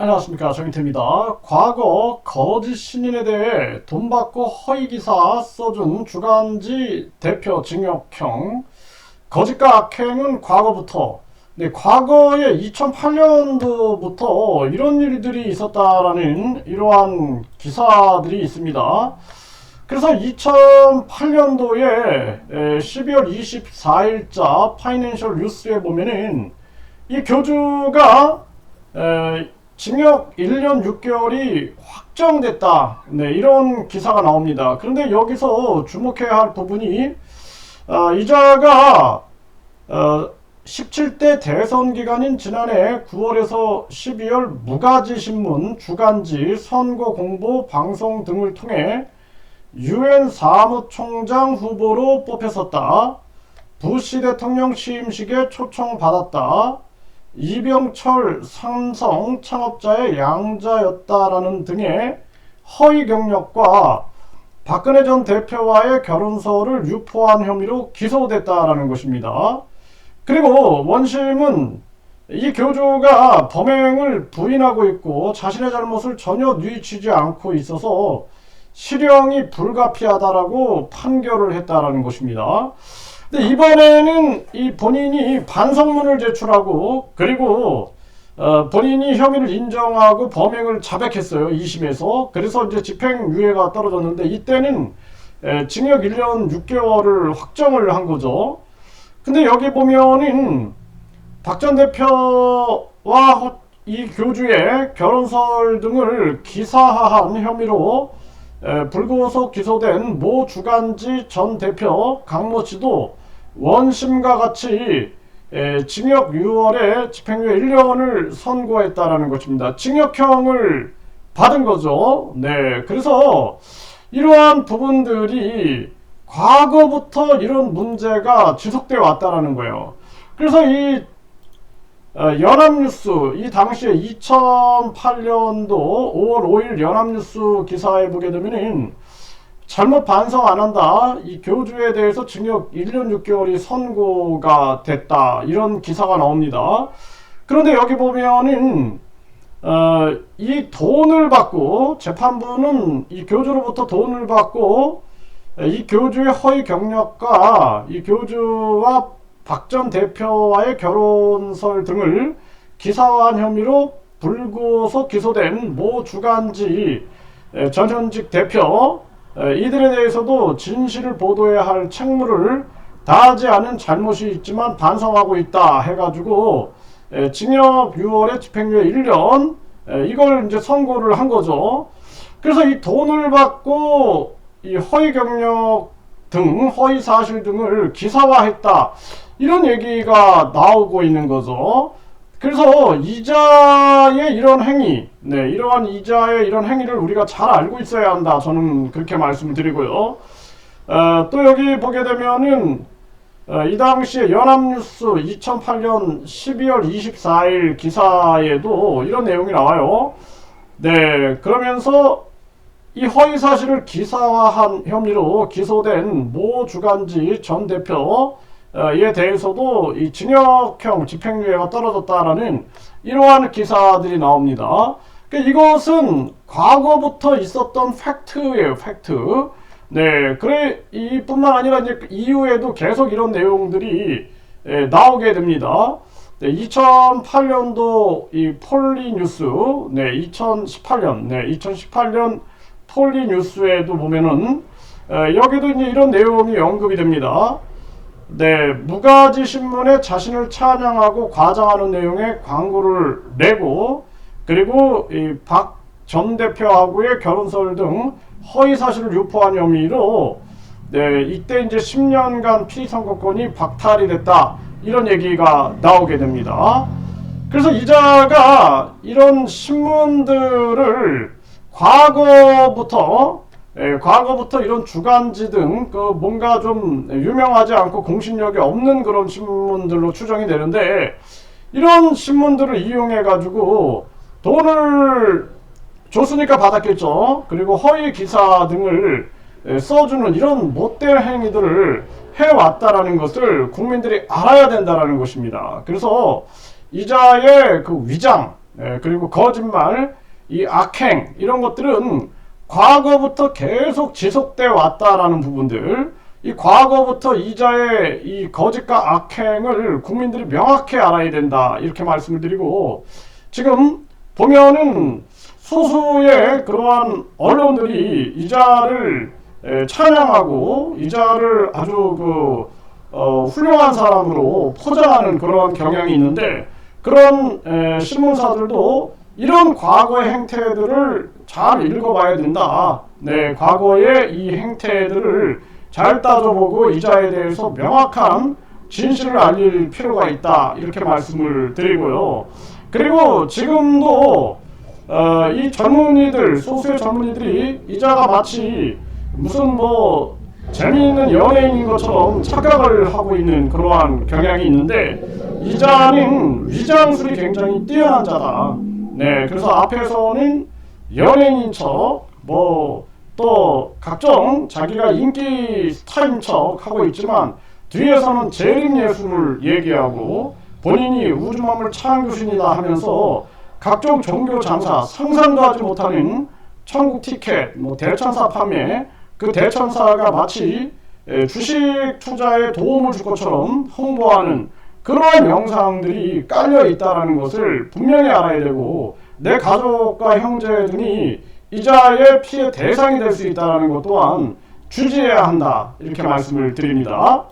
안녕하십니까 정인태입니다. 과거 거짓 신인에 대해 돈 받고 허위 기사 써준 주간지 대표 징역형 거짓과 악행은 과거부터 네, 과거에 2008년도부터 이런 일들이 있었다라는 이러한 기사들이 있습니다. 그래서 2008년도에 12월 24일자 파이낸셜 뉴스에 보면은 이 교주가 에, 징역 1년 6개월이 확정됐다. 네, 이런 기사가 나옵니다. 그런데 여기서 주목해야 할 부분이 어, 이자가 어, 17대 대선 기간인 지난해 9월에서 12월 무가지 신문, 주간지, 선거 공보, 방송 등을 통해 유엔 사무총장 후보로 뽑혔었다. 부시 대통령 취임식에 초청받았다. 이병철 삼성 창업자의 양자였다라는 등의 허위 경력과 박근혜 전 대표와의 결혼서를 유포한 혐의로 기소됐다라는 것입니다. 그리고 원심은 이 교주가 범행을 부인하고 있고 자신의 잘못을 전혀 뉘우치지 않고 있어서 실형이 불가피하다라고 판결을 했다라는 것입니다. 근데 이번에는 이 본인이 반성문을 제출하고 그리고 어, 본인이 혐의를 인정하고 범행을 자백했어요. 2심에서. 그래서 이제 집행유예가 떨어졌는데 이때는 에, 징역 1년 6개월을 확정을 한 거죠. 근데 여기 보면은 박 전 대표와 이 교주의 결혼설 등을 기사화한 혐의로 에, 불구속 기소된 모 주간지 전 대표 강모 씨도 원심과 같이 에, 징역 6월에 집행유예 1년을 선고했다라는 것입니다. 징역형을 받은 거죠. 네, 그래서 이러한 부분들이 과거부터 이런 문제가 지속되어 왔다라는 거예요. 그래서 이 어, 연합뉴스 이 당시에 2008년도 5월 5일 연합뉴스 기사에 보게 되면은 잘못 반성 안 한다. 이 교주에 대해서 징역 1년 6개월이 선고가 됐다. 이런 기사가 나옵니다. 그런데 여기 보면은 어, 이 돈을 받고 재판부는 이 교주로부터 돈을 받고 이 교주의 허위 경력과 이 교주와 박 전 대표와의 결혼설 등을 기사화한 혐의로 불구속 기소된 모 주간지 전현직 대표 이들에 대해서도 진실을 보도해야 할 책무를 다하지 않은 잘못이 있지만 반성하고 있다 해가지고 징역 6월에 집행유예 1년 이걸 이제 선고를 한 거죠. 그래서 이 돈을 받고 이 허위 경력 등 허위 사실 등을 기사화했다 이런 얘기가 나오고 있는 거죠. 그래서 이자의 이런 행위, 네, 이러한 이자의 이런 행위를 우리가 잘 알고 있어야 한다. 저는 그렇게 말씀드리고요. 어, 또 여기 보게 되면은 어, 이 당시에 연합뉴스 2008년 12월 24일 기사에도 이런 내용이 나와요. 네, 그러면서 이 허위 사실을 기사화한 혐의로 기소된 모 주간지 전 대표 어, 대해서도 이 징역형 집행유예가 떨어졌다라는 이러한 기사들이 나옵니다. 그러니까 이것은 과거부터 있었던 팩트예요, 팩트. 네, 그래 이뿐만 아니라 이제 이후에도 계속 이런 내용들이 예, 나오게 됩니다. 네, 2008년도 이 폴리 뉴스, 네, 2018년, 네, 2018년 폴리 뉴스에도 보면은 에, 여기도 이제 이런 내용이 언급이 됩니다. 네, 무가지 신문에 자신을 찬양하고 과장하는 내용의 광고를 내고 그리고 이박전 대표하고의 결혼설 등 허위 사실을 유포한 혐의로 네, 이때 이제 10년간 피선거권이 박탈이 됐다. 이런 얘기가 나오게 됩니다. 그래서 이자가 이런 신문들을 과거부터 예, 과거부터 이런 주간지 등 그 뭔가 좀 유명하지 않고 공신력이 없는 그런 신문들로 추정이 되는데 이런 신문들을 이용해 가지고 돈을 줬으니까 받았겠죠. 그리고 허위 기사 등을 예, 써주는 이런 못된 행위들을 해왔다라는 것을 국민들이 알아야 된다라는 것입니다. 그래서 이자의 그 위장, 예, 그리고 거짓말, 이 악행 이런 것들은 과거부터 계속 지속돼 왔다라는 부분들, 이 과거부터 이자의 이 거짓과 악행을 국민들이 명확히 알아야 된다 이렇게 말씀을 드리고 지금 보면은 소수의 그러한 언론들이 이자를 에, 찬양하고 이자를 아주 그 어, 훌륭한 사람으로 포장하는 그런 경향이 있는데 그런 에, 신문사들도 이런 과거의 행태들을 잘 읽어봐야 된다. 네, 과거의 이 행태들을 잘 따져보고 이자에 대해서 명확한 진실을 알릴 필요가 있다. 이렇게 말씀을 드리고요. 그리고 지금도 어, 이 젊은이들, 소수의 젊은이들이 이자가 마치 무슨 뭐 재미있는 연예인인 것처럼 착각을 하고 있는 그러한 경향이 있는데 이자는 위장술이 굉장히 뛰어난 자다. 네, 그래서 앞에서는 연예인인 척, 뭐 또 각종 자기가 인기 스타인 척 하고 있지만 뒤에서는 재림 예술을 얘기하고 본인이 우주만물 창조신이다 하면서 각종 종교 장사 상상도 하지 못하는 천국 티켓, 뭐 대천사 판매 그 대천사가 마치 에, 주식 투자에 도움을 줄 것처럼 홍보하는 그러한 영상들이 깔려 있다라는 것을 분명히 알아야 되고 내 가족과 형제 등이 이자의 피해 대상이 될 수 있다는 것 또한 주지해야 한다 이렇게 말씀을 드립니다.